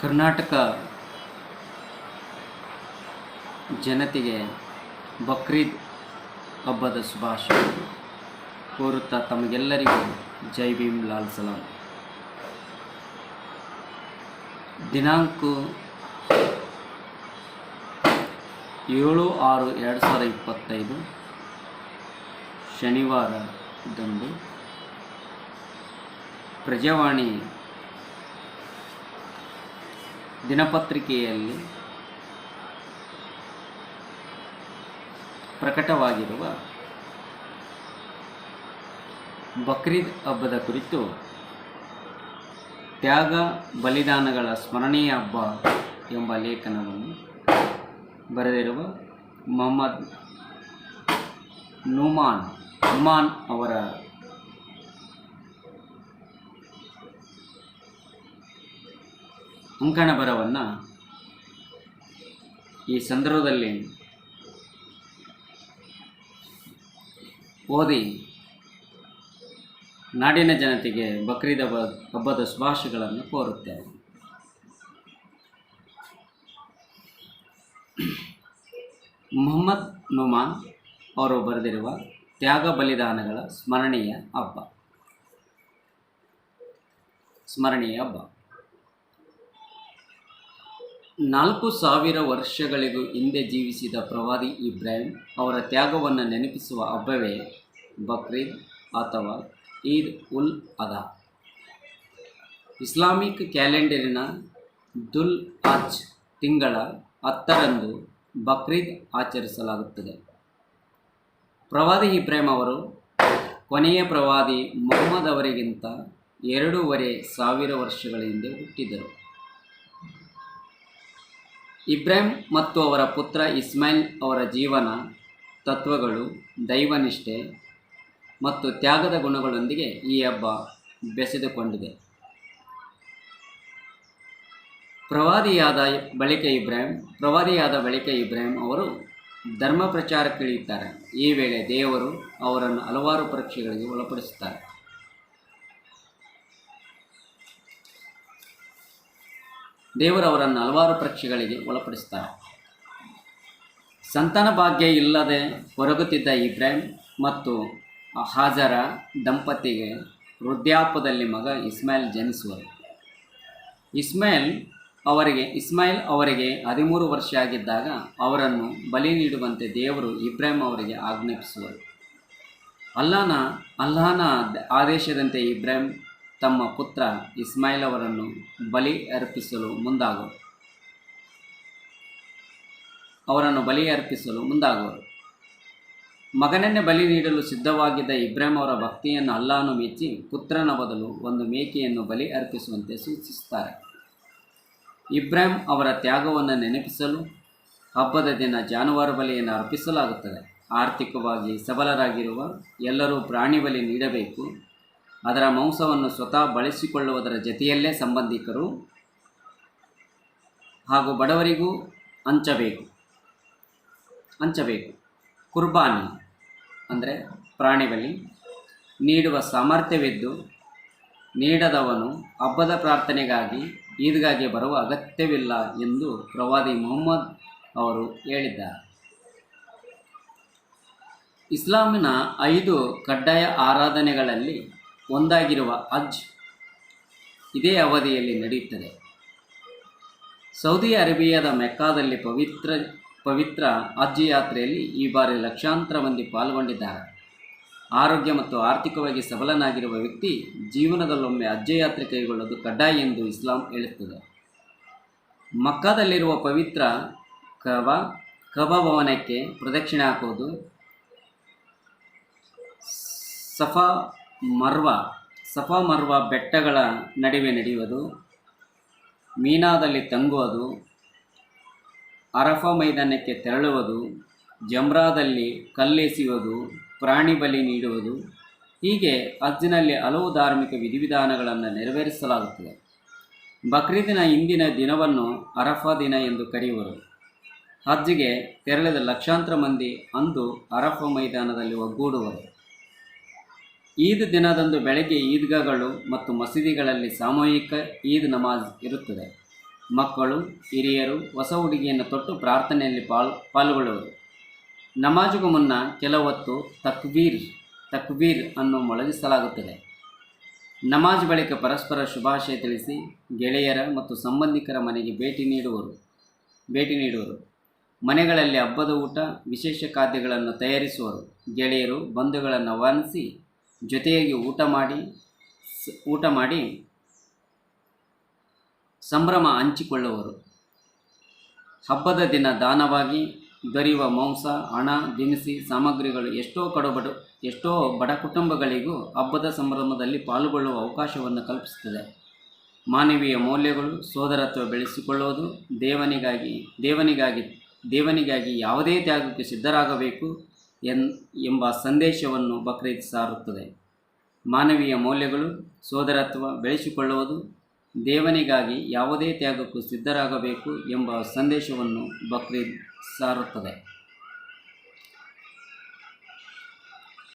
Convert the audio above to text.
ಕರ್ನಾಟಕ ಜನತೆಗೆ ಬಕ್ರೀದ್ ಹಬ್ಬದ ಶುಭಾಶಯ ಕೋರುತ್ತಾ ತಮಗೆಲ್ಲರಿಗೂ ಜೈ ಭೀಮ್ ಲಾಲ್ ಸಲಾಂ. ದಿನಾಂಕ ಏಳು ಆರು ಎರಡು ಸಾವಿರದ ಇಪ್ಪತ್ತೈದು. ಶನಿವಾರದಂದು ಪ್ರಜಾವಾಣಿ ದಿನಪತ್ರಿಕೆಯಲ್ಲಿ ಪ್ರಕಟವಾಗಿರುವ ಬಕ್ರೀದ್ ಹಬ್ಬದ ಕುರಿತು ತ್ಯಾಗ ಬಲಿದಾನಗಳ ಸ್ಮರಣೀಯ ಹಬ್ಬ ಎಂಬ ಲೇಖನವನ್ನು ಬರೆದಿರುವ ಮೊಹಮ್ಮದ್ ನುಮಾನ್ ನುಮಾನ್ ಅವರ ಅಂಕಣ ಬರವನ್ನು ಈ ಸಂದರ್ಭದಲ್ಲಿ ಓದಿ ನಾಡಿನ ಜನತೆಗೆ ಬಕ್ರೀದ್ ಹಬ್ಬ, ಹಬ್ಬದ ಶುಭಾಶಯಗಳನ್ನು ಕೋರುತ್ತೇನೆ. ಮೊಹಮ್ಮದ್ ನುಮಾನ್ ಅವರು ಬರೆದಿರುವ ತ್ಯಾಗ ಬಲಿದಾನಗಳ ಸ್ಮರಣೀಯ ಹಬ್ಬ. ಸ್ಮರಣೀಯ ಹಬ್ಬ. ನಾಲ್ಕು ಸಾವಿರ ವರ್ಷಗಳಿಗೂ ಹಿಂದೆ ಜೀವಿಸಿದ ಪ್ರವಾದಿ ಇಬ್ರಾಹಿಂ ಅವರ ತ್ಯಾಗವನ್ನು ನೆನಪಿಸುವ ಹಬ್ಬವೇ ಬಕ್ರೀದ್ ಅಥವಾ ಈದ್ ಉಲ್ ಅದಾ ಇಸ್ಲಾಮಿಕ್ ಕ್ಯಾಲೆಂಡರಿನ ದುಲ್ ಆಜ್ ತಿಂಗಳ ಹತ್ತರಂದು ಬಕ್ರೀದ್ ಆಚರಿಸಲಾಗುತ್ತದೆ. ಪ್ರವಾದಿ ಇಬ್ರಾಹಿಂ ಅವರು ಕೊನೆಯ ಪ್ರವಾದಿ ಮೊಹಮ್ಮದ್ ಅವರಿಗಿಂತ ಎರಡೂವರೆ ಸಾವಿರ ವರ್ಷಗಳ ಹಿಂದೆ ಹುಟ್ಟಿದರು. ಇಬ್ರಾಹಿಂ ಮತ್ತು ಅವರ ಪುತ್ರ ಇಸ್ಮಾಯಿಲ್ ಅವರ ಜೀವನ, ತತ್ವಗಳು, ದೈವನಿಷ್ಠೆ ಮತ್ತು ತ್ಯಾಗದ ಗುಣಗಳೊಂದಿಗೆ ಈ ಹಬ್ಬ ಬೆಸೆದುಕೊಂಡಿದೆ. ಪ್ರವಾದಿಯಾದ ಬಳಿಕ ಇಬ್ರಾಹಿಂ ಪ್ರವಾದಿಯಾದ ಬಳಿಕ ಇಬ್ರಾಹಿಂ ಅವರು ಧರ್ಮ ಪ್ರಚಾರಕ್ಕಿಳಿಯುತ್ತಾರೆ. ಈ ವೇಳೆ ದೇವರು ಅವರನ್ನು ಹಲವಾರು ಪರೀಕ್ಷೆಗಳಿಗೆ ಒಳಪಡಿಸುತ್ತಾರೆ. ದೇವರು ಅವರನ್ನು ಹಲವಾರು ಪರೀಕ್ಷೆಗಳಿಗೆ ಒಳಪಡಿಸ್ತಾರೆ. ಸಂತಾನ ಭಾಗ್ಯ ಇಲ್ಲದೆ ಹೊರಗುತ್ತಿದ್ದ ಇಬ್ರಾಹಿಂ ಮತ್ತು ಹಾಜರ ದಂಪತಿಗೆ ವೃದ್ಧಾಪದಲ್ಲಿ ಮಗ ಇಸ್ಮಾಯಿಲ್ ಜನಿಸುವರು. ಇಸ್ಮಾಯಿಲ್ ಅವರಿಗೆ ಇಸ್ಮಾಯಿಲ್ ಅವರಿಗೆ ಹದಿಮೂರು ವರ್ಷ ಆಗಿದ್ದಾಗ ಅವರನ್ನು ಬಲಿ ನೀಡುವಂತೆ ದೇವರು ಇಬ್ರಾಹಿಂ ಅವರಿಗೆ ಆಜ್ಞಾಪಿಸುವರು. ಅಲ್ಲಾನ ಅಲ್ಲಾನ ಆದೇಶದಂತೆ ಇಬ್ರಾಹಿಂ ತಮ್ಮ ಪುತ್ರ ಇಸ್ಮಾಯಿಲ್ ಅವರನ್ನು ಬಲಿ ಅರ್ಪಿಸಲು ಮುಂದಾಗುವರು. ಅವರನ್ನು ಬಲಿ ಅರ್ಪಿಸಲು ಮುಂದಾಗುವರು. ಮಗನನ್ನೇ ಬಲಿ ನೀಡಲು ಸಿದ್ಧವಾಗಿದ್ದ ಇಬ್ರಾಹಿಂ ಅವರ ಭಕ್ತಿಯನ್ನು ಅಲ್ಲಾನು ಮೆಚ್ಚಿ ಪುತ್ರನ ಬದಲು ಒಂದು ಮೇಕೆಯನ್ನು ಬಲಿ ಅರ್ಪಿಸುವಂತೆ ಸೂಚಿಸುತ್ತಾರೆ. ಇಬ್ರಾಹಿಂ ಅವರ ತ್ಯಾಗವನ್ನು ನೆನಪಿಸಲು ಹಬ್ಬದ ದಿನ ಜಾನುವಾರು ಬಲಿಯನ್ನು ಅರ್ಪಿಸಲಾಗುತ್ತದೆ. ಆರ್ಥಿಕವಾಗಿ ಸಬಲರಾಗಿರುವ ಎಲ್ಲರೂ ಪ್ರಾಣಿ ಬಲಿ ನೀಡಬೇಕು. ಅದರ ಮಾಂಸವನ್ನು ಸ್ವತಃ ಬಳಸಿಕೊಳ್ಳುವುದರ ಜತೆಯಲ್ಲೇ ಸಂಬಂಧಿಕರು ಹಾಗೂ ಬಡವರಿಗೂ ಹಂಚಬೇಕು. ಹಂಚಬೇಕು. ಕುರ್ಬಾನಿ ಅಂದರೆ ಪ್ರಾಣಿ ನೀಡುವ ಸಾಮರ್ಥ್ಯವಿದ್ದು ನೀಡದವನು ಹಬ್ಬದ ಪ್ರಾರ್ಥನೆಗಾಗಿ, ಈದ್ಗಾಗಿ ಬರುವ ಅಗತ್ಯವಿಲ್ಲ ಎಂದು ಪ್ರವಾದಿ ಮೊಹಮ್ಮದ್ ಅವರು ಹೇಳಿದ್ದಾರೆ. ಇಸ್ಲಾಮಿನ ಐದು ಕಡ್ಡಾಯ ಆರಾಧನೆಗಳಲ್ಲಿ ಒಂದಾಗಿರುವ ಹಜ್ ಇದೇ ಅವಧಿಯಲ್ಲಿ ನಡೆಯುತ್ತದೆ. ಸೌದಿ ಅರೇಬಿಯಾದ ಮೆಕ್ಕಾದಲ್ಲಿ ಪವಿತ್ರ ಪವಿತ್ರ ಹಜ್ ಯಾತ್ರೆಯಲ್ಲಿ ಈ ಬಾರಿ ಲಕ್ಷಾಂತರ ಮಂದಿ ಪಾಲ್ಗೊಂಡಿದ್ದಾರೆ. ಆರೋಗ್ಯ ಮತ್ತು ಆರ್ಥಿಕವಾಗಿ ಸಬಲನಾಗಿರುವ ವ್ಯಕ್ತಿ ಜೀವನದಲ್ಲೊಮ್ಮೆ ಹಜ್ ಯಾತ್ರೆ ಕೈಗೊಳ್ಳೋದು ಕಡ್ಡಾಯ ಎಂದು ಇಸ್ಲಾಂ ಹೇಳುತ್ತದೆ. ಮಕ್ಕಾದಲ್ಲಿರುವ ಪವಿತ್ರ ಕಬ ಕಬ ಭವನಕ್ಕೆ ಪ್ರದಕ್ಷಿಣೆ ಹಾಕುವುದು ಸಫಾ ಮರ್ವ, ಸಫಾ ಮರ್ವ ಬೆಟ್ಟಗಳ ನಡುವೆ ನಡೆಯುವುದು, ಮೀನಾದಲ್ಲಿ ತಂಗುವುದು, ಅರಫ ಮೈದಾನಕ್ಕೆ ತೆರಳುವುದು, ಜಮ್ರಾದಲ್ಲಿ ಕಲ್ಲೆಸೆಯುವುದು, ಪ್ರಾಣಿ ಬಲಿ ನೀಡುವುದು, ಹೀಗೆ ಹಜ್ಜಿನಲ್ಲಿ ಹಲವು ಧಾರ್ಮಿಕ ವಿಧಿವಿಧಾನಗಳನ್ನು ನೆರವೇರಿಸಲಾಗುತ್ತದೆ. ಬಕ್ರೀದಿನ ಇಂದಿನ ದಿನವನ್ನು ಅರಫಾ ದಿನ ಎಂದು ಕರೆಯುವರು. ಹಜ್ಗೆ ತೆರಳಿದ ಲಕ್ಷಾಂತರ ಮಂದಿ ಅಂದು ಅರಫ ಮೈದಾನದಲ್ಲಿ ಒಗ್ಗೂಡುವರು. ಈದ್ ದಿನದಂದು ಬೆಳಗ್ಗೆ ಈದ್ಗಾಗಳು ಮತ್ತು ಮಸೀದಿಗಳಲ್ಲಿ ಸಾಮೂಹಿಕ ಈದ್ ನಮಾಜ್ ಇರುತ್ತದೆ. ಮಕ್ಕಳು, ಹಿರಿಯರು ಹೊಸ ಉಡುಗೆಯನ್ನು ತೊಟ್ಟು ಪ್ರಾರ್ಥನೆಯಲ್ಲಿ ಪಾಲ್, ಪಾಲ್ಗೊಳ್ಳುವರು. ನಮಾಜಿಗೂ ಮುನ್ನ ಕೆಲವೊತ್ತು ತಕ್ಬೀರ್ ತಕ್ಬೀರ್ ಅನ್ನು ಮೊಳಗಿಸಲಾಗುತ್ತದೆ. ನಮಾಜ್ ಬಳಿಕ ಪರಸ್ಪರ ಶುಭಾಶಯ ತಿಳಿಸಿ ಗೆಳೆಯರ ಮತ್ತು ಸಂಬಂಧಿಕರ ಮನೆಗೆ ಭೇಟಿ ನೀಡುವರು ಭೇಟಿ ನೀಡುವರು. ಮನೆಗಳಲ್ಲಿ ಹಬ್ಬದ ಊಟ, ವಿಶೇಷ ಖಾದ್ಯಗಳನ್ನು ತಯಾರಿಸುವರು. ಗೆಳೆಯರು ಬಂಧುಗಳನ್ನು ಆಹ್ವಾನಿಸಿ ಜೊತೆಯಾಗಿ ಊಟ ಮಾಡಿ ಊಟ ಮಾಡಿ ಸಂಭ್ರಮ ಹಂಚಿಕೊಳ್ಳುವರು. ಹಬ್ಬದ ದಿನ ದಾನವಾಗಿ ದೊರೆಯುವ ಮಾಂಸ, ಹಣ, ದಿನಸಿ ಸಾಮಗ್ರಿಗಳು ಎಷ್ಟೋ ಕಡುಬಡು, ಎಷ್ಟೋ ಬಡ ಕುಟುಂಬಗಳಿಗೂ ಹಬ್ಬದ ಸಂಭ್ರಮದಲ್ಲಿ ಪಾಲ್ಗೊಳ್ಳುವ ಅವಕಾಶವನ್ನು ಕಲ್ಪಿಸುತ್ತದೆ. ಮಾನವೀಯ ಮೌಲ್ಯಗಳು ಸೋದರತ್ವ ಬೆಳೆಸಿಕೊಳ್ಳುವುದು ದೇವನಿಗಾಗಿ ದೇವನಿಗಾಗಿ ದೇವನಿಗಾಗಿ ಯಾವುದೇ ತ್ಯಾಗಕ್ಕೆ ಸಿದ್ಧರಾಗಬೇಕು. ಎನ್ ಎಂಬ ಸಂದೇಶವನ್ನು ಬಕ್ರೀದ್ ಸಾರುತ್ತದೆ. ಮಾನವೀಯ ಮೌಲ್ಯಗಳು ಸೋದರತ್ವ ಬೆಳೆಸಿಕೊಳ್ಳುವುದು, ದೇವನಿಗಾಗಿ ಯಾವುದೇ ತ್ಯಾಗಕ್ಕೂ ಸಿದ್ಧರಾಗಬೇಕು ಎಂಬ ಸಂದೇಶವನ್ನು ಬಕ್ರೀದ್ ಸಾರುತ್ತದೆ.